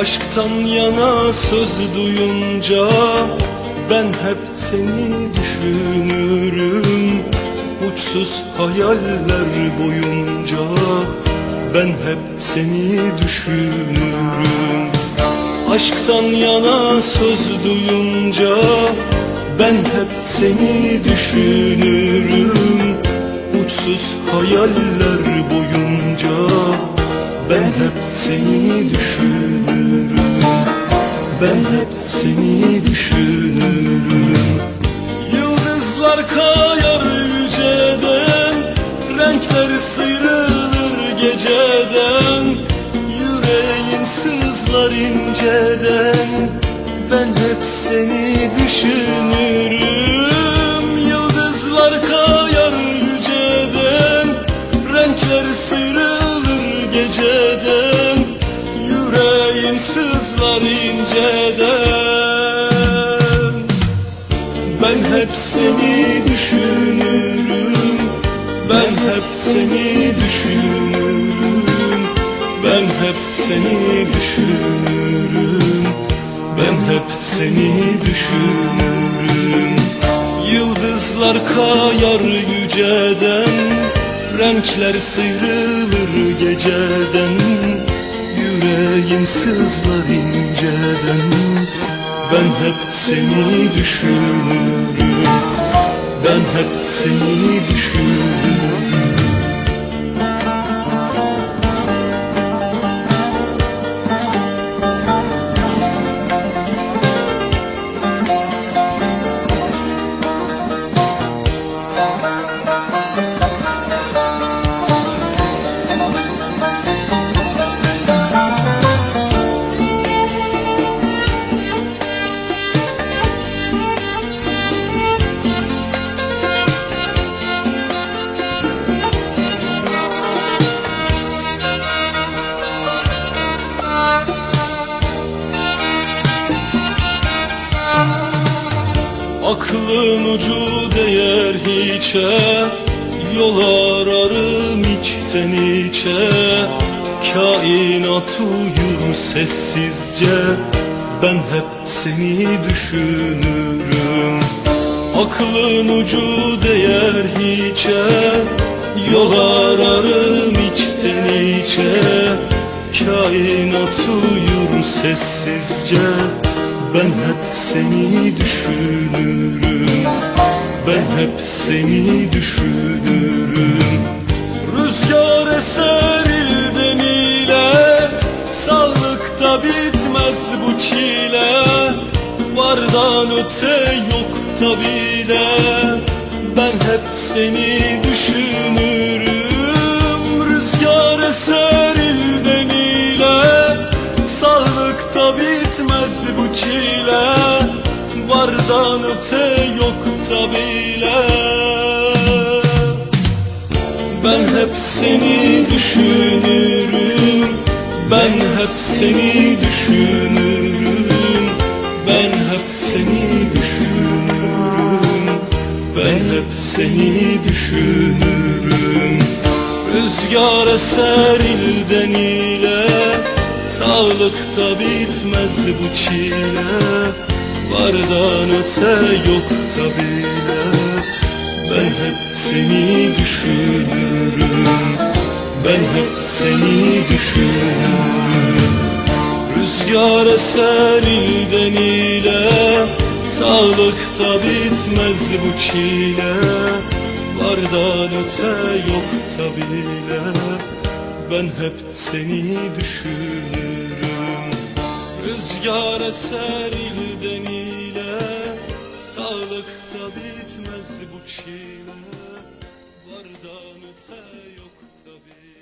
Aşktan yana söz duyunca Ben hep seni düşünürüm. Uçsuz hayaller boyunca Ben hep seni düşünürüm. Aşktan yana söz duyunca Ben hep seni düşünürüm. Uçsuz hayaller Ben hep seni düşünürüm. Ben hep seni düşünürüm. Yıldızlar kayar yüceden Renkler sıyrılır geceden. Yüreğim sızlar inceden Ben hep seni düşünürüm sızlar inceden ben hep seni düşünürüm. Ben hep seni düşünürüm. Ben hep seni düşünürüm. Ben hep seni düşünürüm. Yıldızlar kayar yüceden Renkler sıyrılır geceden Yüreğim sızlar inceden Ben hep seni düşünürüm. Ben hep seni düşünürüm Aklın ucu değer hiçe Yol ararım içten içe. Kainat uyur sessizce Ben hep seni düşünürüm. Aklın ucu değer hiçe Yol ararım içten içe. Kainat uyur sessizce Ben hep seni düşünürüm. Ben hep seni düşünürüm. Rüzgar eser ilden ile Sağlıkta bitmez bu çile. Vardan öte yok tabile Ben hep seni düşünürüm Vardan öte yok tabile Ben hep seni düşünürüm. Ben hep seni düşünürüm. Ben hep seni düşünürüm. Ben hep seni düşünürüm. Rüzgar eser ilden ile Sağlıkta bitmez bu çile Vardan öte yok tabile Ben hep seni düşünürüm. Ben hep seni düşünürüm. Rüzgar eser ilden ile Sağlıkta bitmez bu çile. Vardan öte yok tabile Ben hep seni düşünürüm Rüzgar eser ilden ile Sağlıkta bitmez bu çile. Vardan öte yok tabi